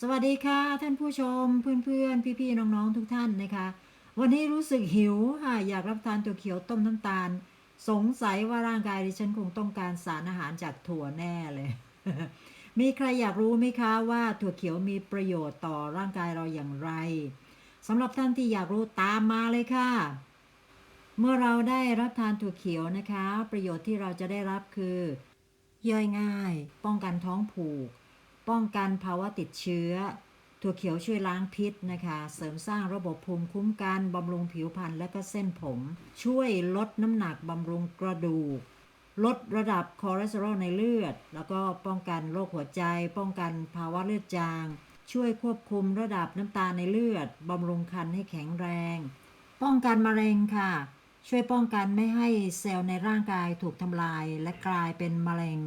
สวัสดีค่ะ ท่านผู้ชมเพื่อนๆ พี่ๆ น้องๆ ทุกท่านนะคะ วันนี้รู้สึกหิวค่ะ อยากรับทานถั่วเขียวต้มน้ำตาล สงสัยว่าร่างกายดิฉันคงต้องการสารอาหารจากถั่วแน่เลย มีใครอยากรู้ไหมคะว่าถั่วเขียวมีประโยชน์ต่อร่างกายเราอย่างไรสำหรับท่านที่อยากรู้ตามมาเลยค่ะ เมื่อเราได้รับทานถั่วเขียวนะคะ ประโยชน์ที่เราจะได้รับคือย่อยง่าย ป้องกันท้องผูก ป้องกันภาวะติดเชื้อ ถั่วเขียวช่วยล้างพิษนะคะ เสริมสร้างระบบภูมิคุ้มกันบำรุงผิวพรรณและก็เส้นผม ช่วยลดน้ำหนักบำรุงกระดูก ลดระดับคอเลสเตอรอลในเลือด แล้วก็ป้องกันโรคหัวใจ ป้องกันภาวะเลือดจาง ช่วยควบคุมระดับน้ำตาในเลือดบำรุงคันให้แข็งแรง ป้องกันมะเร็งค่ะ ช่วยป้องกันไม่ให้เซลล์ในร่างกายถูกทำลายและกลายเป็นมะเร็ง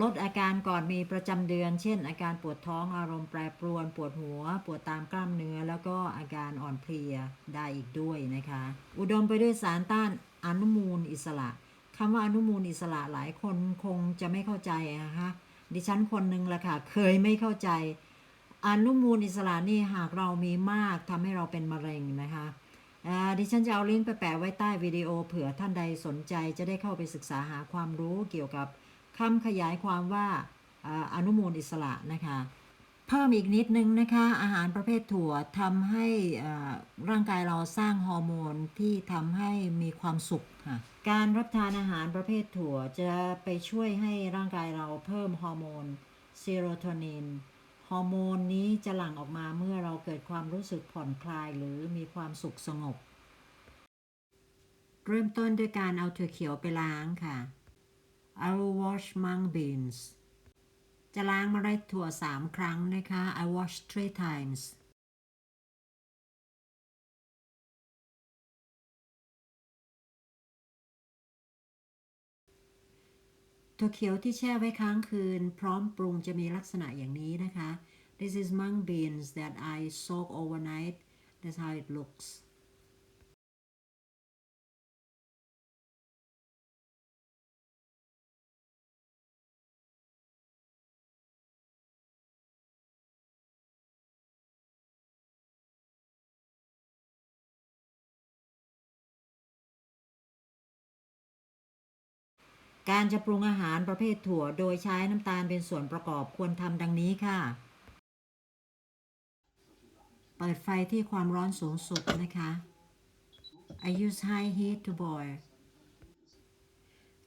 ลดอาการก่อนมีประจำเดือน เช่น อาการปวดท้องอารมณ์แปรปรวน ปวดหัว ปวดตามกล้ามเนื้อ แล้วก็อาการอ่อนเพลียได้อีกด้วยนะคะ อุดมไปด้วยสารต้านอนุมูลอิสระคำว่าอนุมูลอิสระหลายคนคงจะไม่เข้าใจนะคะดิฉันคนหนึ่งแหละค่ะ เคยไม่เข้าใจ อนุมูลอิสระนี่หากเรามีมากทำให้เราเป็นมะเร็งนะคะอ่าดิฉันจะเอาลิงก์ไปแปะไว้ใต้วิดีโอเผื่อท่านใดสนใจจะได้เข้าไปศึกษาหาความรู้เกี่ยวกับ คำขยายความว่าอนุมูลอิสระนะคะเพิ่มอีกนิดนึงนะคะอาหารประเภทถั่วทำให้ร่างกายเราสร้างฮอร์โมนที่ทำให้มีความสุขค่ะการรับทานอาหารประเภทถั่วจะไปช่วยให้ร่างกายเราเพิ่มฮอร์โมนเซโรโทนินฮอร์โมนนี้จะหลั่งออกมาเมื่อเราเกิดความรู้สึกผ่อนคลายหรือมีความสุขสงบ เริ่มต้นด้วยการเอาถั่วเขียวไปล้างค่ะ I will wash mung beans จะล้างเมล็ดถั่วสามครั้งนะคะ I wash three times ถั่วเขียวที่แช่ไว้ค้างคืน พร้อมปรุงจะมีลักษณะอย่างนี้นะคะ This is mung beans that I soak overnight that's how it looks การจะปรุงอาหารประเภทถั่วโดยใช้น้ำตาลเป็นส่วนประกอบควรทำดังนี้ค่ะ เปิดไฟที่ความร้อนสูงสุดนะคะ I use high heat to boil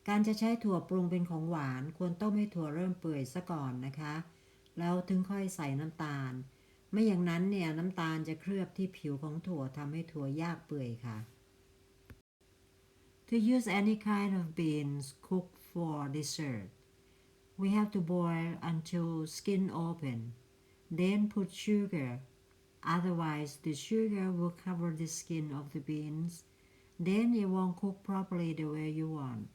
การจะใช้ถั่วปรุงเป็นของหวานควรต้มให้ถั่วเริ่มเปื่อยซะก่อนนะคะ แล้วถึงค่อยใส่น้ำตาล ไม่อย่างนั้นเนี่ยน้ำตาลจะเคลือบที่ผิวของถั่วทำให้ถั่วยากเปื่อยค่ะ To use any kind of beans cooked for dessert, we have to boil until skin open, then put sugar. Otherwise, the sugar will cover the skin of the beans. Then it won't cook properly the way you want.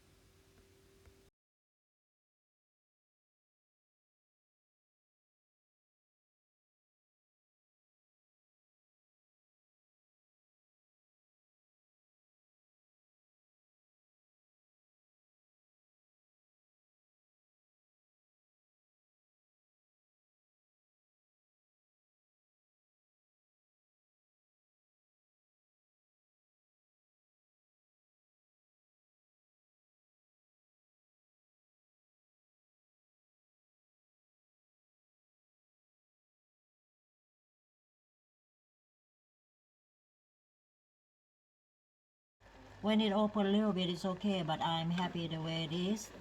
When it open a little bit, it's okay, but I'm happy the way it is.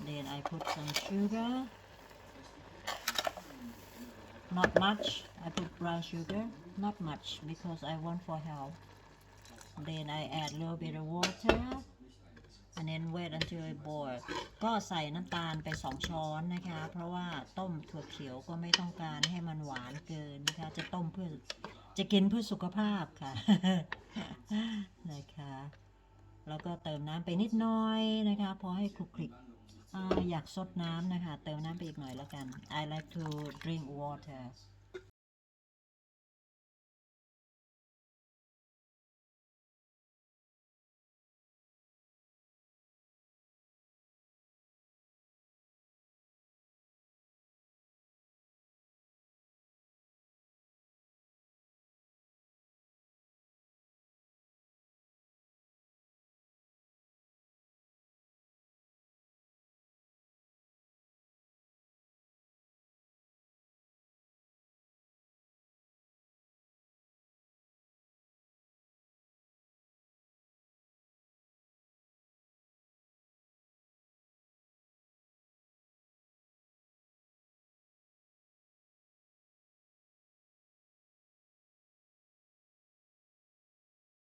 Then I put some sugar. Not much. I put brown sugar. Not much because I want for health. Then I add a little bit of water. And then wait until it boil ก็ใส่น้ำตาลไปสองช้อนนะคะ เพราะว่าต้มถั่วเขียวก็ไม่ต้องการให้มันหวานเกินนะคะ จะต้มเพื่อ 2 จะกินเพื่อสุขภาพค่ะนะคะแล้วก็เติมน้ำไปนิดน้อยนะคะพอให้คลุกคลิกออยากซดน้ำนะคะ เติมน้ำไปอีกหน่อยแล้วกัน I like to drink water